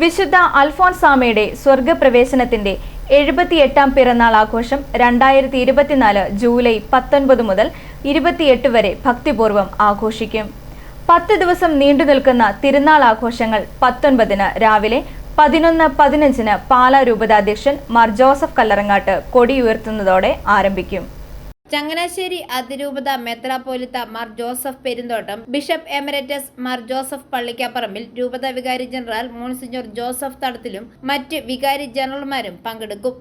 വിശുദ്ധ അൽഫോൻസാമയുടെ സ്വർഗപ്രവേശനത്തിന്റെ എഴുപത്തിയെട്ടാം പിറന്നാൾ ആഘോഷം രണ്ടായിരത്തി ഇരുപത്തിനാല് ജൂലൈ പത്തൊൻപത് മുതൽ ഇരുപത്തിയെട്ട് വരെ ഭക്തിപൂർവം ആഘോഷിക്കും. പത്ത് ദിവസം നീണ്ടു നിൽക്കുന്ന തിരുനാൾ ആഘോഷങ്ങൾ പത്തൊൻപതിന് രാവിലെ പതിനൊന്ന് പതിനഞ്ചിന് പാലാ രൂപതാധ്യക്ഷൻ മാർ ജോസഫ് കല്ലറങ്ങാട്ട് കൊടിയുയർത്തുന്നതോടെ ആരംഭിക്കും. ചങ്ങനാശ്ശേരി അതിരൂപത മെത്രാപ്പോലിത്ത Mar Joseph Perumthottam bishop emeritus Mar Joseph Pallikaparambil രൂപത വികാരി ജനറൽ മോൺസിഞ്ഞോർ ജോസഫ് തടത്തിലും മറ്റ് വികാരി ജനറൽമാരും പങ്കെടുക്കും.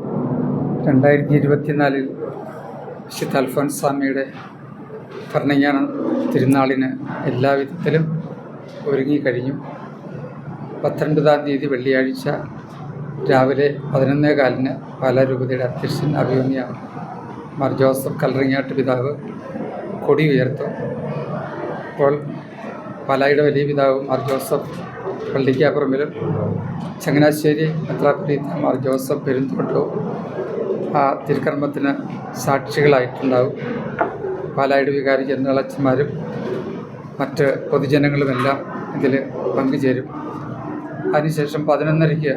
രണ്ടായിരത്തി ഇരുപത്തിനാലിൽ വിശുദ്ധ അൽഫോൻസാമിയുടെ ഭരണജ്ഞാന തിരുനാളിന് എല്ലാവിധത്തിലും ഒരുങ്ങിക്കഴിഞ്ഞു പത്തൊൻപതാം തീയതി വെള്ളിയാഴ്ച രാവിലെ പതിനൊന്നേ കാലിന് പാലാ രൂപതയുടെ അധ്യക്ഷൻ അഭിമന്യ മാർ ജോസഫ് കല്ലറിങ്ങാട്ട് പിതാവ് കൊടി ഉയർത്തും. ഇപ്പോൾ പാലായുടെ വലിയ പിതാവ് മാർ ജോസഫ് പള്ളിക്കാപ്പുറമ്പിലും ചങ്ങനാശ്ശേരി മെത്രാപ്പൊലീത്ത മാർ ജോസഫ് പെരുന്തോട്ടവും ആ തിരുക്കർമ്മത്തിന് സാക്ഷികളായിട്ടുണ്ടാവും. പാലായുടെ വികാരി ജനറലച്ചന്മാരും മറ്റ് പൊതുജനങ്ങളുമെല്ലാം ഇതിൽ പങ്കുചേരും. അതിനുശേഷം പതിനൊന്നരയ്ക്ക്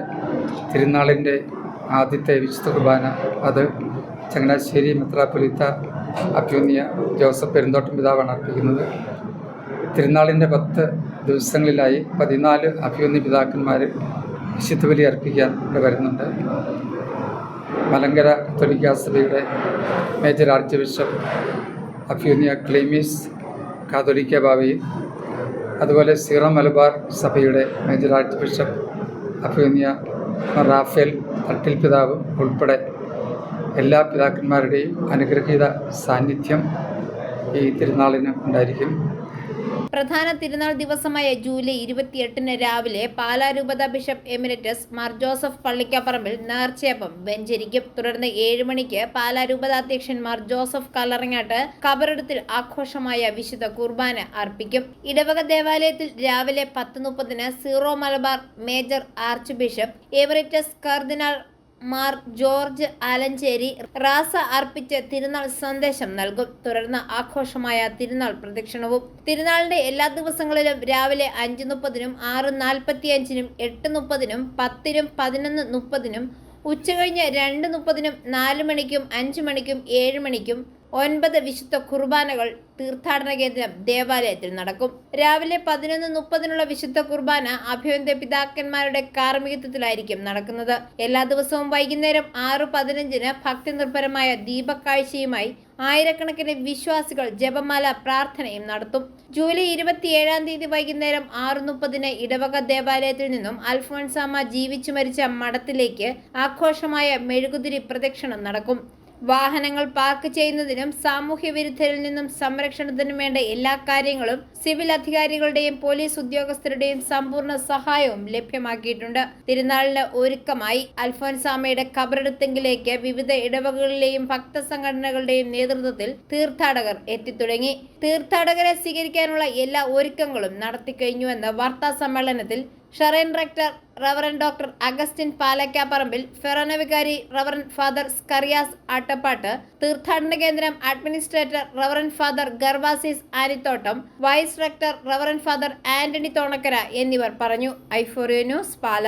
തിരുനാളിന്റെ ആദ്യത്തെ വിശുദ്ധ കുർബാന അത് ചങ്ങനാശ്ശേരി മെത്രാപ്പൊലീത്ത അഭ്യുന്നിയ ജോസഫ് പെരുന്തോട്ടം പിതാവാണ് അർപ്പിക്കുന്നത്. തിരുനാളിന്റെ പത്ത് ദിവസങ്ങളിലായി പതിനാല് അഭ്യുന്നി പിതാക്കന്മാർ വിശുദ്ധ ബലി അർപ്പിക്കാൻ ഇവിടെ വരുന്നുണ്ട്. മലങ്കര കത്തോലിക്ക മേജർ ആർച്ച് ബിഷപ്പ് അഭ്യൂന്യ ക്ലീമീസ് കാതോലിക്ക ഭാവിയും അതുപോലെ സീറോ മലബാർ സഭയുടെ മേജർ ആർച്ച് ബിഷപ്പ് അഭ്യൂന്യ റാഫേൽ തട്ടിൽ പിതാവ് ഉൾപ്പെടെ എല്ലാ പിതാക്കന്മാരുടെയും അനുഗ്രഹീത സാന്നിധ്യം ഈ തിരുനാളിന് ഉണ്ടായിരിക്കും. പ്രധാന തിരുനാൾ ദിവസമായ ജൂലൈ ഇരുപത്തിയെട്ടിന് രാവിലെ പാലാ രൂപത bishop emeritus Mar Joseph Pallikkaparampil നേർച്ചയപ്പം വെഞ്ചരിക്കും. തുടർന്ന് ഏഴ് മണിക്ക് പാലാ രൂപതാധ്യക്ഷൻ മാർ ജോസഫ് കല്ലറങ്ങാട്ട് കബറിടത്തിൽ ആഘോഷമായ വിശുദ്ധ കുർബാന അർപ്പിക്കും. ഇടവക ദേവാലയത്തിൽ രാവിലെ പത്ത് മുപ്പതിന് Syro Malabar major archbishop emeritus കർദിനാൾ മാർ ജോർജ് ആലഞ്ചേരി റാസ അർപ്പിച്ച് തിരുനാൾ സന്ദേശം നൽകും. തുടർന്ന് ആഘോഷമായ തിരുനാൾ പ്രദക്ഷിണവും. തിരുനാളിന്റെ എല്ലാ ദിവസങ്ങളിലും രാവിലെ അഞ്ച് മുപ്പതിനും ആറ് നാൽപ്പത്തിയഞ്ചിനും എട്ട് മുപ്പതിനും പത്തിനും പതിനൊന്ന് മുപ്പതിനും ഉച്ചകഴിഞ്ഞ് രണ്ട് മുപ്പതിനും നാല് മണിക്കും അഞ്ച് മണിക്കും ഏഴ് മണിക്കും ഒൻപത് വിശുദ്ധ കുർബാനകൾ തീർത്ഥാടന കേന്ദ്രം ദേവാലയത്തിൽ നടക്കും. രാവിലെ പതിനൊന്ന് മുപ്പതിനുള്ള വിശുദ്ധ കുർബാന അഭ്യന്തര പിതാക്കന്മാരുടെ കാർമ്മികത്വത്തിലായിരിക്കും നടക്കുന്നത്. എല്ലാ ദിവസവും വൈകുന്നേരം ആറ് പതിനഞ്ചിന് ഭക്തി നിർഭരമായ ദീപക്കാഴ്ചയുമായി ആയിരക്കണക്കിന് വിശ്വാസികൾ ജപമാല പ്രാർത്ഥനയും നടത്തും. ജൂലൈ ഇരുപത്തിയേഴാം തീയതി വൈകുന്നേരം ആറ് മുപ്പതിന് ഇടവക ദേവാലയത്തിൽ നിന്നും അൽഫോൻസാമ്മ ജീവിച്ചു മരിച്ച മഠത്തിലേക്ക് ആഘോഷമായ മെഴുകുതിരി പ്രദക്ഷിണം നടക്കും. വാഹനങ്ങൾ പാർക്ക് ചെയ്യുന്നതിനും സാമൂഹ്യ വിരുദ്ധരിൽ നിന്നും സംരക്ഷണത്തിനും വേണ്ട എല്ലാ കാര്യങ്ങളും സിവിൽ അധികാരികളുടെയും പോലീസ് ഉദ്യോഗസ്ഥരുടെയും സമ്പൂർണ സഹായവും ലഭ്യമാക്കിയിട്ടുണ്ട്. തിരുനാളിന് ഒരുക്കമായി അൽഫോൻസാമയുടെ ഖബറെടുത്തെങ്കിലേക്ക് വിവിധ ഇടവകളിലെയും ഭക്തസംഘടനകളുടെയും നേതൃത്വത്തിൽ തീർത്ഥാടകർ എത്തിത്തുടങ്ങി. തീർത്ഥാടകരെ സ്വീകരിക്കാനുള്ള എല്ലാ ഒരുക്കങ്ങളും നടത്തിക്കഴിഞ്ഞുവെന്ന് വാർത്താ സമ്മേളനത്തിൽ shrine rector reverend doctor Augustine Palakkaparambil Forane വികാരി റവറൻ ഫാദർ സ്കറിയാസ് ആട്ടപ്പാട്ട് തീർത്ഥാടന കേന്ദ്രം administrator reverend father Gervasis Anithottam vice rector reverend father Antony Thonakkara എന്നിവർ പറഞ്ഞു. ഐഫോറിയോ ന്യൂസ് പാല.